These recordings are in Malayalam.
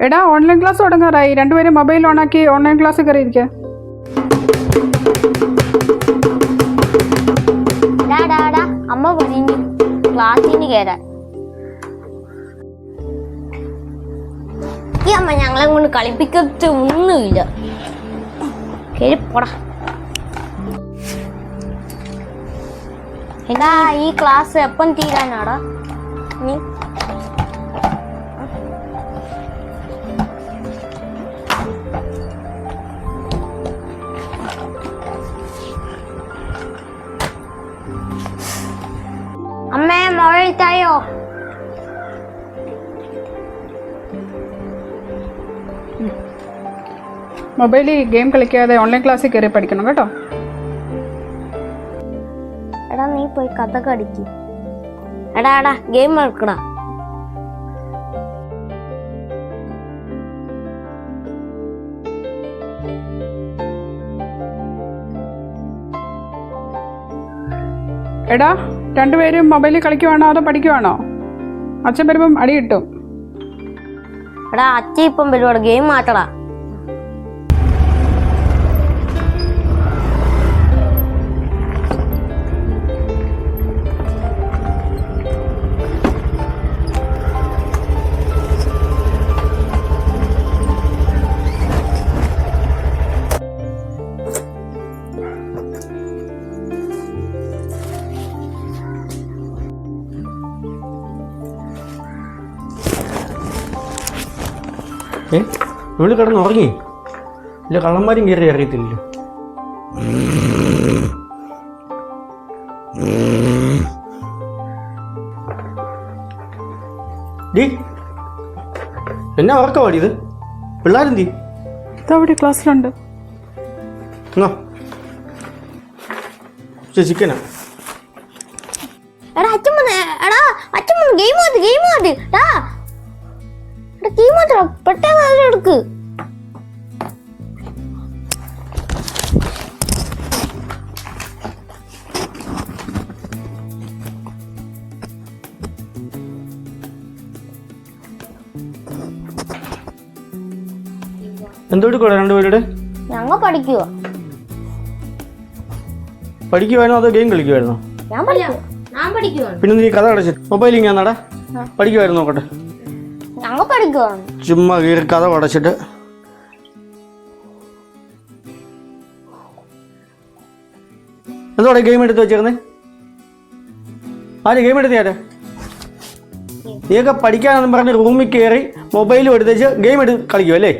എടാ ഓൺലൈൻ ക്ലാസ് തുടങ്ങാറായി. രണ്ടുപേരും മൊബൈൽ ഓണാക്കി ഓൺലൈൻ ക്ലാസ് കയറിയിരിക്കുക അമ്മ പറഞ്ഞു ക്ലാസ്സിന് കയറാൻ ഈ അമ്മ ഞങ്ങളെ കൊണ്ട് കളിപ്പിക്കത്ത് ഒന്നുമില്ല കേറി പോടാ എടാ ഈ ക്ലാസ് എപ്പം തീരാനാടാ? നീ അമ്മേ മൊബൈൽ മൊബൈലിൽ ഗെയിം കളിക്കാതെ ഓൺലൈൻ ക്ലാസ്സിൽ കയറി പഠിക്കണം കേട്ടോ. എടാ നീ പോയി കഥ കടിക്ക്. എടാ എടാ ഗെയിം കളിക്കടാ. എടാ രണ്ടുപേരും മൊബൈലിൽ കളിക്കുവാണോ അതോ പഠിക്കുവാണോ? അച്ഛൻ വരുമ്പം അടി കിട്ടും. എടാ അച്ഛൻ ഇപ്പം വരുവാണ്. ഗെയിം മാറ്റടാ ഏ? ഇവിടെ കിടന്ന് ഉറങ്ങി ഇല്ല കള്ളന്മാരും കയറി അറിയത്തില്ലല്ലോ ഡി എന്നാ ഉറക്കം പാടിയത് പിള്ളേരെന്തി? ഇതവിടെ ക്ലാസ്സിലുണ്ട്. ചിക്കനാ. എടാ അച്ഛൻ വന്ന്. എടാ അച്ഛൻ വന്ന്. ഗെയിം മാറ്റ് ഗെയിം മാറ്റ് എടാ എടാ മാത്രം പെട്ടെന്ന് അത് എടുക്ക് എന്തോട്ട് കൂടെ രണ്ടുപേരുടെ ഞങ്ങൾ പഠിക്കുവോ. പഠിക്കുവായിരുന്നോ അതോ ഗെയിം കളിക്കുമായിരുന്നോ ഞാൻ പഠിക്കുവോ ഞാൻ പഠിക്കുവാണ്. പിന്നെ നീ കഥ അടച്ചു. മൊബൈൽ ഇങ്ങനെ നടാ പഠിക്കുമായിരുന്നു നോക്കട്ടെ. ഞങ്ങൾ പഠിക്കുവാണ്. ചുമ്മാ കഥ അടച്ചിട്ട് എന്തോടെ ഗെയിം എടുത്ത് വെച്ചിരുന്നേ? ആര് ഗെയിം എടുത്ത് ആരെ നീയൊക്കെ പഠിക്കാനെന്ന് പറഞ്ഞ് റൂമിൽ കയറി മൊബൈലും എടുത്ത് വെച്ച് ഗെയിം എടുത്ത് കളിക്കും അല്ലേ?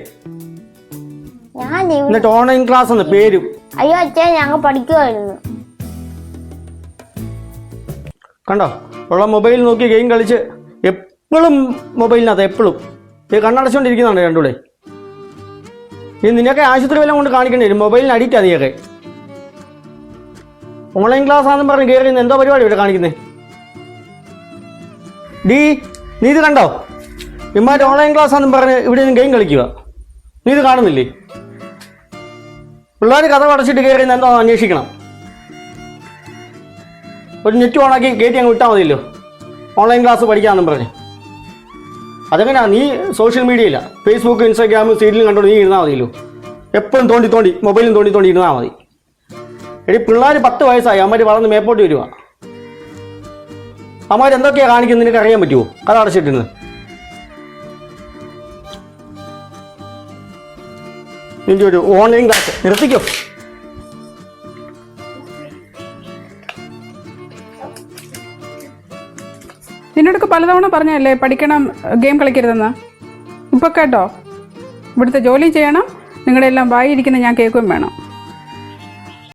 ഞാൻ എന്നിട്ട് ഓൺലൈൻ ക്ലാസ് എന്ന് പേരും. അയ്യോ അച്ഛൻ ഞങ്ങൾ പഠിക്കുമായിരുന്നു കണ്ടോ? ഉള്ള മൊബൈൽ നോക്കി ഗെയിം കളിച്ച് എപ്പോഴും മൊബൈലിനകത്ത് എപ്പോഴും ഈ കണ്ണടച്ചുകൊണ്ടിരിക്കുന്നുണ്ട് രണ്ടുകൂടെ ഈ നിനക്ക് ആശുപത്രി വല്ലതും കൊണ്ട് കാണിക്കേണ്ടി വരും. മൊബൈലിന് അഡിക്റ്റാ നീയൊക്കെ. ഓൺലൈൻ ക്ലാസ് ആണെന്ന് പറഞ്ഞ് കയറി എന്തോ പരിപാടി ഇവിടെ കാണിക്കുന്നേ? ഡീ നീ ഇത് കണ്ടോ? ഇമ്മാര് ഓൺലൈൻ ക്ലാസ് ആണെന്ന് പറഞ്ഞ് ഇവിടെ നിന്ന് ഗെയിം കളിക്കുക. നീ ഇത് കാണുന്നില്ലേ? പിള്ളേർ കഥ അടച്ചിട്ട് കയറി എന്തോ അന്വേഷിക്കണം. ഒരു നെറ്റ് ഓണാക്കി കയറ്റി അങ്ങ് വിട്ടാൽ മതിയല്ലോ. ഓൺലൈൻ ക്ലാസ് പഠിക്കാമെന്നും പറഞ്ഞ്. അതെങ്ങനെയാ നീ സോഷ്യൽ മീഡിയയില്ല ഫേസ്ബുക്ക് ഇൻസ്റ്റാഗ്രാം സീരിയലും കണ്ടോ നീ ഇരുന്നാൽ മതിയല്ലോ. എപ്പോഴും തോണ്ടി തോണ്ടി മൊബൈലും തോണ്ടി തോണ്ടി ഇരുന്നാൽ മതി. എടി പിള്ളേർ പത്ത് വയസ്സായി. അമ്മമാർ വളർന്ന് മേപ്പോട്ട് വരുവാ. അമ്മമാർ എന്തൊക്കെയാ കാണിക്കുന്നത്? നിനക്ക് അറിയാൻ പറ്റുമോ അത് അടച്ചിട്ടിരുന്ന്. നിന്റെ ഒരു ഓൺലൈൻ ക്ലാസ് നിർത്തിക്കോ. നിന്നോടൊക്കെ പലതവണ പറഞ്ഞല്ലേ പഠിക്കണം ഗെയിം കളിക്കരുതെന്ന്? ഇപ്പൊ കേട്ടോ. ഇവിടുത്തെ ജോലി ചെയ്യണം നിങ്ങളുടെ എല്ലാം വായിരിക്കുന്ന ഞാൻ കേൾക്കുകയും വേണം.